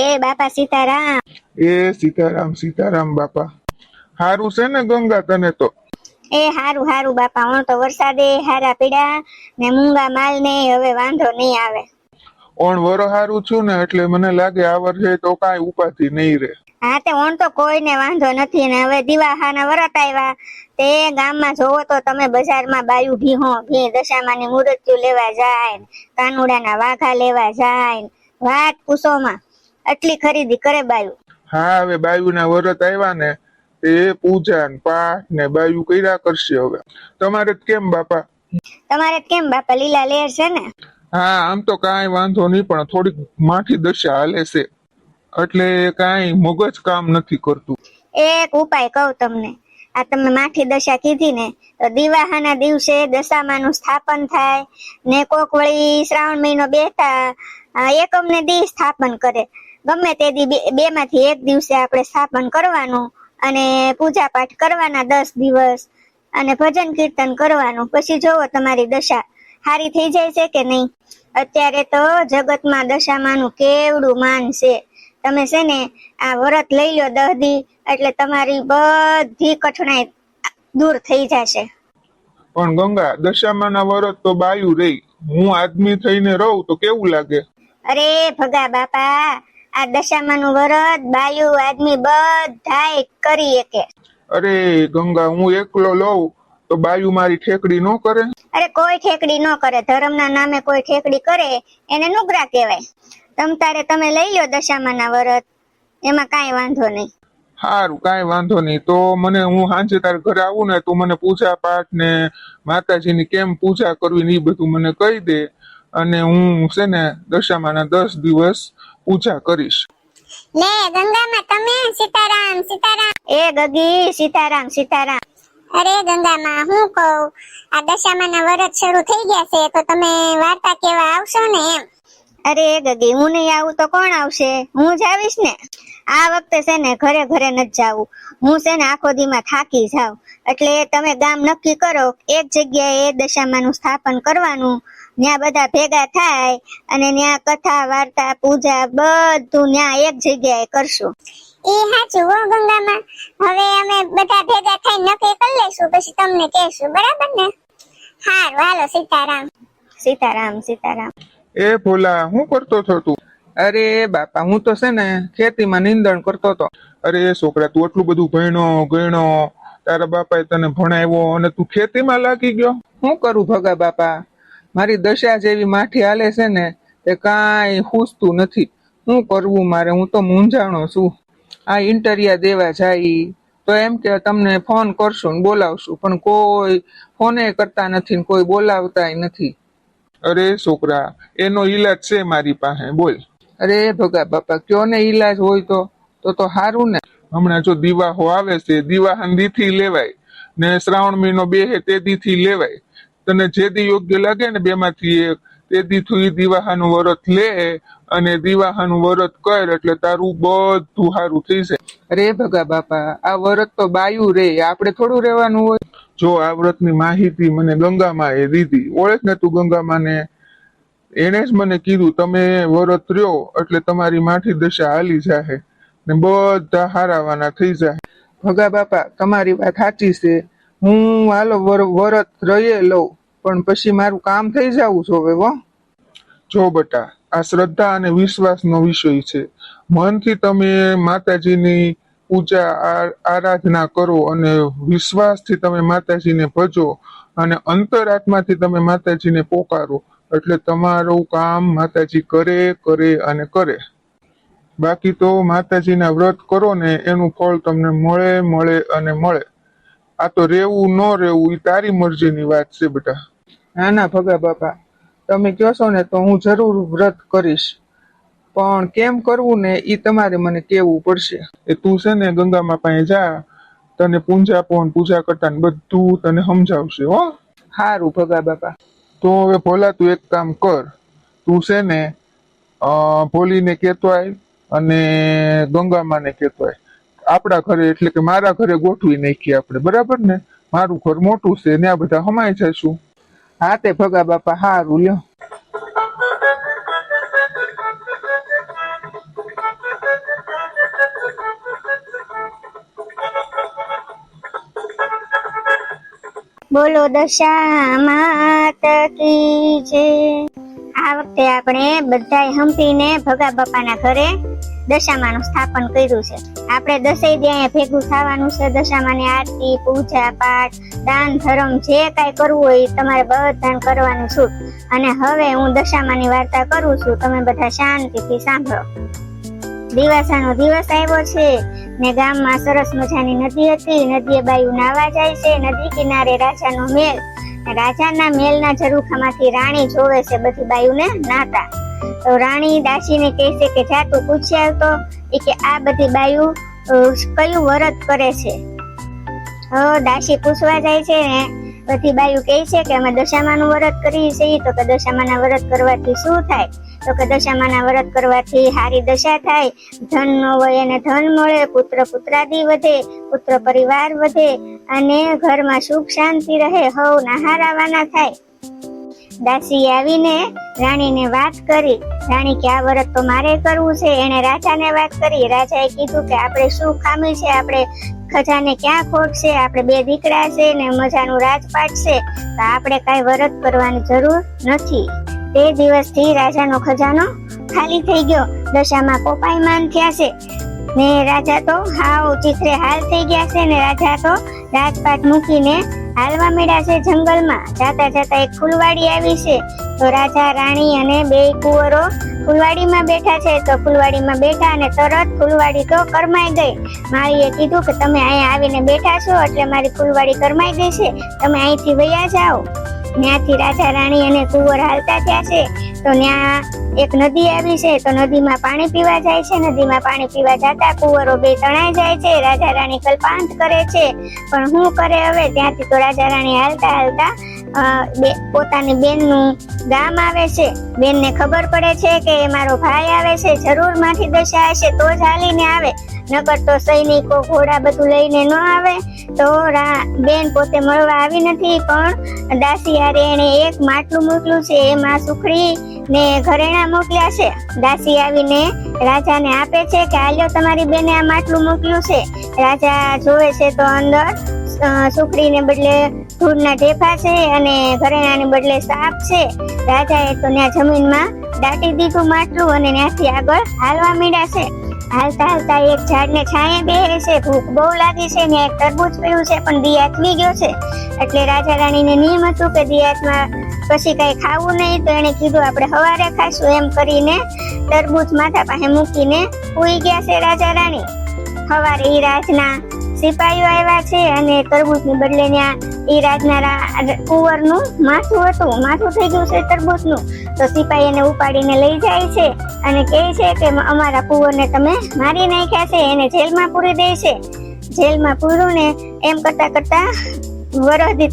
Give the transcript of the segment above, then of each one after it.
એ બાપા સીતારામ. એ સીતારામ સીતારામ બાપા. હારું છે ને ગંગા તને તો? એ હારું હારું બાપા હું તો વરસાદે હારા પીડા ને મૂંગા માલ ને હવે વાંધો નહીં આવે. ઓણ વરો હારું છું ને એટલે મને લાગે આ વર્ષે તો કાંઈ ઉપાધિ નહીં રહે. હા તે ઓણ તો કોઈને વાંધો નથી ને હવે દિવાહાના વરત આવ્યા. તે ગામમાં જોવો તો તમે બજારમાં બાયું ભીહો ભી દશામાની મૂર્તિઓ લેવા જાય કાનુડાના વાઘા લેવા જાય વાત પૂછોમાં. આટલી ખરીદી કરે બાયું? હા હવે બાયુના વરત આવ્યા ને તે પૂજા ને પાઠ ને બાયુ કર્યા કરશે હવે. તમારે કેમ બાપા? તમારે કેમ બાપા? લીલા લેર છે ને? હા આમ તો કાંઈ વાંધો નહીં પણ થોડીક માઠી દશા હાલે છે. એટલે કાંઈ મગજ કામ નથી કરતું. એક ઉપાય કહું તમને. આ તમે માઠી દશા કીધી ને તો દિવાહાના દિવસે દશામાનું સ્થાપન થાય ને કોક વળી શ્રાવણ મહિનો બેઠા એકમ ને દી સ્થાપન કરે. ગમે તે દી બે- માંથી એક દિવસે આપણે સ્થાપન કરવાનું અને પૂજા પાઠ કરવાના દસ દિવસ અને ભજન કીર્તન કરવાનું. પછી જોવો તમારી દશા. હારી થઈ જાય છે કે નહીં? અત્યારે તો જગતમાં દશામાનું કેવડું માન છે. તમે છે ને આ વ્રત લઈ લો દહ દી એટલે તમારી બધી કઠણાઈ દૂર થઈ જશે. પણ ગંગા દશામાના વરત તો બાયું રહી. હું આદમી થઈને રહું તો કેવું લાગે? અરે ભગા બાપા આ દશામાનું વ્રત બાયુ આદમી બધાય કરી શકે અરે ગંગા હું એકલો લઉં તો બાયુ મારી ઠેકડી નો કરે? અરે કોઈ ઠેકડી ન કરે ધર્મના નામે કોઈ ઠેકડી કરે એને નુગરા કહેવાય. તમ તારે તમે લઈ લો દશામાના વ્રત એમાં કાંઈ વાંધો નહીં. સારું કાંઈ વાંધો નહીં. તો મને હું સાંજે તારે ઘરે આવું ને તું મને પૂજા પાઠ ને માતાજીની કેમ પૂજા કરવી ને એ બધું મને કહી દે. અને હું છે ને દશામાના દસ દિવસ પૂજા કરીશ. લે ગંગામાં તમે સીતારામ સીતારામ. એ ગગી સીતારામ સીતારામ. અરે ગંગામાં હું કહું આ દશામાના વરત શરૂ થઈ ગયા છે તો તમે વાર્તા કેવા આવશો ને એમ. અરે ગગી હું નહીં આવું તો કોણ આવશે? હું જ આવીશ ને. આ વખતે છે ને ઘરે ઘરે નથી જાવું. હું છે ને આખો દીમાં થાકી જાઉં. એટલે તમે ગામ નક્કી કરો એક જગ્યાએ દશામાનું સ્થાપન કરવાનું ત્યાં બધા ભેગા થાય અને ત્યાં કથા વાર્તા પૂજા બધું ત્યાં એક જગ્યાએ કરશું. એ સાચું હો ગંગામાં. હવે અમે બધા ભેગા થઈ નક્કી કરી લઈશું પછી તમને કહેશું. બરાબર ને? હારું હાલો સીતારામ. સીતારામ સીતારામ. એ ભોલા હું કરતો છો તું? અરે બાપા હું તો છે ને ખેતીમાં નિંદણ કરતો હતો. અરે છોકરા તું આટલું બધું ભણ્યો ગણ્યો તારા બાપાએ તને ભણાવ્યો અને તું ખેતીમાં લાગી ગયો? હું કરું ભગા બાપા? મારી દશા જેવી માઠી હાલે છે ને તે કાંઈ ખૂસતું નથી. શું કરવું મારે? હું તો મૂંઝાણો છું. આ ઇન્ટરિયા દેવા જાય. તો એમ કે તમને ફોન કરશું ને બોલાવશું પણ કોઈ ફોને કરતા નથી ને કોઈ બોલાવતાય નથી. અરે છોકરા એનો ઈલાજ છે મારી પાસે બોલ. અરે ભગા બાપા કયો ને ઈલાજ હોય તો? તો તો સારું ને. હમણાં જો દિવાહો આવે છે દિવાહન દીથી લેવાય ને શ્રાવણ મહિનો બે હે તે દીથી લેવાય. તને જે દી યોગ્ય લાગે ને બેમાંથી એક તે દીથી દિવાહાનું વરત લે અને દિવાહાનું વરત કર એટલે તારું બધું સારું થઈ જાય. અરે ભગા બાપા આ વરત તો બાયું રે આપણે થોડું રહેવાનું હોય. જો આ વ્રતની માહિતી મને ગંગામાં એ દીધી ઓળખ ને તું ગંગામાને. એણે જ મને કીધું તમે વરત રહ્યો એટલે તમારી માઠી દશા હાલી જાહે ને બધા હારાવાના થઈ જાય ભગા બાપા તમારી વાત સાચી છે. હું હાલો વ્રત વરત રહીએ લઉં. પણ પછી મારું કામ થઈ જવું જોવે વો જો બટા, આ શ્રદ્ધા અને વિશ્વાસનો વિષય છે. મનથી તમે માતાજીની પૂજા આરાધના કરો અને વિશ્વાસથી તમે માતાજીને ભજો અને અંતરાત્માથી તમે માતાજીને પોકારો. એટલે તમારું કામ માતાજી કરે કરે અને કરે. બાકી તો માતાજીના વ્રત કરો ને એનું ફળ તમને મળે મળે અને મળે. આ તો રહેવું, ન રહેવું એ તારી મરજીની વાત છે બેટા. ના ના ભગા બાપા. તમે કહો છો ને તો હું જરૂર વ્રત કરીશ. પણ કેમ કરવું ને એ તમારે મને કેવું પડશે. એ તું છે ને ગંગામાં પાસે જા તને પૂંજા પણ પૂજા કરતા ને બધું તને સમજાવશે હો. સારું ભગા બાપા. તો હવે ભોલા તું એક કામ કર. તું છે ને ભોલીને કહેતો આય અને ગંગામાને કહેતો આય આપણા ઘરે એટલે કે મારા ઘરે ગોઠવી નાખીએ આપણે બરાબર ને? મારું ઘર મોટું છે ને આ બધા હમાઈ જઈશું. હા તે ભગા બાપા હારું લ્યો બોલો દશામાં કી છે આ વખતે આપણે બધાય હંપીને ભગા બાપાના ઘરે દશામાનું સ્થાપન કર્યું છે. આપણે દસેય દી ભેગું થવાનું છે. દશામાની આરતી, પૂજા પાઠ, દાન, ધર્મ, જે કાંઈ કરવું હોય તમારે બધાને કરવાનું છું. અને હવે હું દશામાની વાર્તા કરું છું. તમે બધા શાંતિથી સાંભળો. દિવાસાનો દિવસ આવ્યો છે ને ગામમાં સરસ મજાની નદી હતી. નદીએ બાયુ નાવા જાય છે. નદી કિનારે રાજાનો મેલ. રાજાના મેલના ઝરૂખામાંથી રાણી જોવે છે. બધી બાયુને નાતા તો રાણી દાસીને કહે છે કે, જા તું પૂછી આવતો એ કે આ બધી બાયુ કયું વરત કરે છે? દાસી પૂછવા જાય છે ને, બધી બાયુ કહે છે કે, અમે દશામાનું વ્રત કરીએ છીએ. તો કે, દશામાના વ્રત કરવાથી શું થાય? તો કે, દશામાના વ્રત કરવાથી હારી દશા થાય, ધન નો હોય અને ધન મળે, પુત્ર પુત્રાદી વધે, પુત્ર પરિવાર વધે, અને ઘરમાં સુખ શાંતિ રહે હવ નહારાવાના થાય. દાસી આવીને રાણીને વાત કરી. રાણી કે, આ વ્રત તો મારે કરવું છે. એને રાજાને વાત કરી. રાજાએ કીધું કે, આપણે શું ખામી છે? આપણે ખજાને ક્યાં ખોટ છે? આપણે બે દીકરા છે ને મજાનું રાજપાટ છે. તો આપણે કાંઈ વ્રત કરવાની જરૂર નથી. તે દિવસથી રાજાનો ખજાનો ખાલી થઈ ગયો. દશામાં કોપાયમાન થયા છે. ને રાજા તો હાવ ચીખરે હાલ થઈ ગયા છે ને રાજા તો રાજપાટ મૂકીને હાલવા મળ્યા છે જંગલમાં. જાતા જાતા એક ફૂલવાડી આવી છે. તો રાજા, રાણી અને બે કુંવરો ફૂલવાડીમાં બેઠા છે. તો ફૂલવાડીમાં બેઠા અને તરત ફૂલવાડી તો કરમાઈ ગઈ. માળીએ કીધું કે તમે અહીંયા આવીને બેઠા છો એટલે મારી ફૂલવાડી કરમાઈ ગઈ છે. તમે અહીંથી વયા જાઓ. ત્યાંથી રાજા, રાણી અને કુંવર હાલતા થયા છે. તો ત્યાં એક નદી આવી છે, તો નદીમાં પાણી પીવા જાય છે. નદીમાં પાણી પીવા જતા કુંવરો બે તણાઈ જાય છે. રાજા રાણી કલ્પાંત કરે છે. પણ હું કરે હવે? ત્યાંથી તો રાજા રાણી હાલતા હાલતા પોતાની બેનનું ગામ આવે છે. બેનને ખબર પડે છે કે એ મારો ભાઈ આવે છે. જરૂરમાંથી દશા હશે તો જ હાલીને આવે. નકર તો સૈનિકો ઘોડા બધું લઈને ન આવે. તો રા- બેન પોતે મળવા આવી નથી, પણ દાસી હારે એને એક માટલું મોકલું છે એમાં સુખડી ને ઘરેણા મોકલ્યા છે. દાસી આવીને રાજાને આપે છે કે આલ્યો તમારી બેને આ માટલું મોકલ્યું છે. રાજા જોવે છે તો અંદર સુખડીને બદલે ધૂળના ઢેફા છે અને ઘરેણાને બદલે સાપ છે. રાજાએ તો ત્યાં જમીનમાં દાટી દીધું માટલું અને ત્યાંથી આગળ હાલવા મીડા છે. હાલતા હાલતા એક ઝાડને છાંયે બેસે છે. ભૂખ બહુ લાગી છે ને એક તરબૂચ પીવું છે, પણ દિયાત મી ગયો છે. એટલે રાજા રાણીને નિયમ હતું કે દિયાતમાં પછી કઈ ખાવું નહીં, તો એને કીધું, આપણે હવારે ખાશું એમ કરીને તરબૂચ માથા પાસે મૂકીને ઉઈ ગયા છે રાજા રાણી. સવારે એ રાજના સિપાહીઓ આવ્યા છે અને તરબૂચની બદલે ત્યાં એ રાજના કુંવરનું માથું હતું. માથું થઈ ગયું છે તરબૂચનું. તો સિપાહી એને ઉપાડીને લઈ જાય છે. અને કહે છે કે અમારા કુંવરને તમે મારી નાખ્યા છે, એને જેલમાં પૂરી દે છે. જેલમાં પૂરું ને એમ કરતા કરતા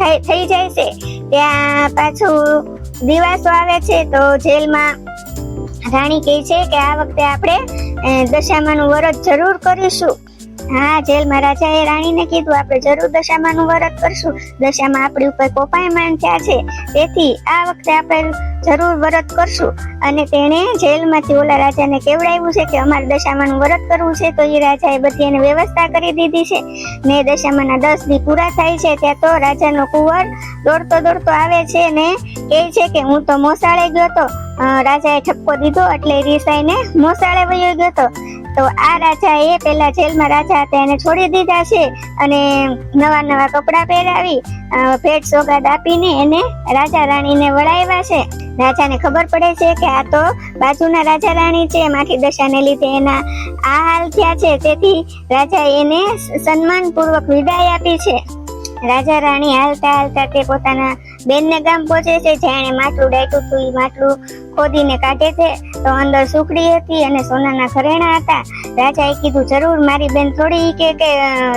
થઈ થઈ જાય છે. ત્યાં પાછું દિવાસો આવે છે, તો જેલમાં રાણી કહે છે કે આ વખતે આપણે દશામાનું વરદ જરૂર કરીશું. હા જેલમાં રાજાએ રાણીને કીધું, આપણે જરૂર દશામાનું વરત કરશું. દશામાં આપણી ઉપર કોપાયમાન થયા છે. તેથી આ વખતે આપણે જરૂર વ્રત કરશું. અને તેણે જેલમાંથી ઓલા રાજાને કેવડાવ્યું છે કે, અમારે દશામાનું વ્રત કરવું છે, તો એ રાજાએ બધી એને વ્યવસ્થા કરી દીધી છે. ને દશામાના દસ દી પૂરા થાય છે, ત્યાં તો રાજાનો કુંવર દોડતો દોડતો આવે છે ને કહે છે કે, હું તો મોસાળે ગયો હતો રાજાએ ઠપકો દીધો એટલે રીસાઈને મોસાળે વયો ગયો તો. તો આ રાજા એ પેલા જેલમાં રાજા હતા, એને છોડી દીધા છે અને નવા નવા કપડાં પહેરાવી ભેટ સોગાદ આપીને એને રાજા રાણીને વળાવ્યા છે. રાજાને ખબર પડે છે કે આ તો બાજુના રાજા રાણી છે માથી દશાને લીધે એના આ હાલ થયા છે, તેથી રાજા એને સન્માનપૂર્વક વિદાય આપી છે. રાજા રાણી હાલતા હાલતા તે પોતાના બેનને ગામ પહોંચે છે, જ્યાં એણે માટલું ડાયટું હતું એ માટલું ખોદીને કાઢે છે. તો અંદર સુખડી હતી અને સોનાના ઘરેણા હતા. રાજાએ કીધું, જરૂર, મારી બેન થોડી કે કે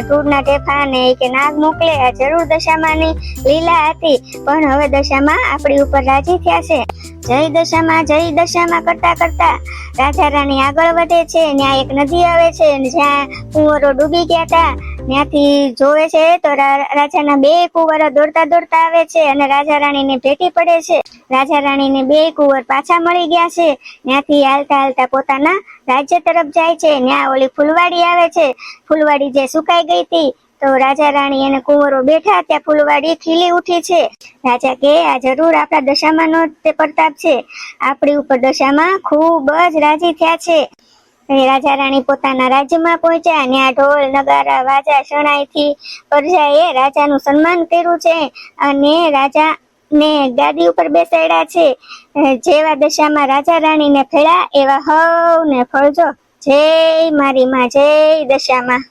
ટૂરના ટેફા ને કે નાગ મોકલે. આ જરૂર દશામાંની લીલા હતી. પણ હવે દશામાં આપણી ઉપર રાજી થયા છે. જય દશામાં જય દશામાં કરતા કરતા રાજા રાણી આગળ વધે છે. ત્યાં એક નદી આવે છે જ્યાં કુંવરો ડૂબી ગયા હતા. ત્યાંથી જોવે છે તો રાજાના બે કુંવરો દોડતા દોડતા આવે છે અને રાજા રાણીને ભેટી પડે છે. રાજા રાણીને બે કુંવર પાછા મળી ગયા છે. ત્યાંથી હાલતા હાલતા પોતાના રાજ્ય તરફ જાય છે. ત્યાં ઓલી ફૂલવાડી આવે છે. ફૂલવાડી જે સુકાઈ ગઈ હતી, તો રાજા રાણી અને કુંવરો બેઠા ત્યાં ફૂલવાડી ખીલી ઉઠી છે. રાજા કે, આ જરૂર આપણા દશામાંનો તે પ્રતાપ છે. આપણી ઉપર દશામાં ખૂબ જ રાજી થયા છે. રાજા રાણી પોતાના રાજ્યમાં પહોંચ્યા અને આ ઢોલ, નગારા, વાજા શણાઈથી પ્રજાએ રાજાનું સન્માન કર્યું છે અને રાજા ને ગાદી ઉપર બેસાડ્યા છે. જેવા દશામાં રાજા રાણીને ફેળા એવા હવ ને ફળજો. જય મારી માં, જય દશામાં.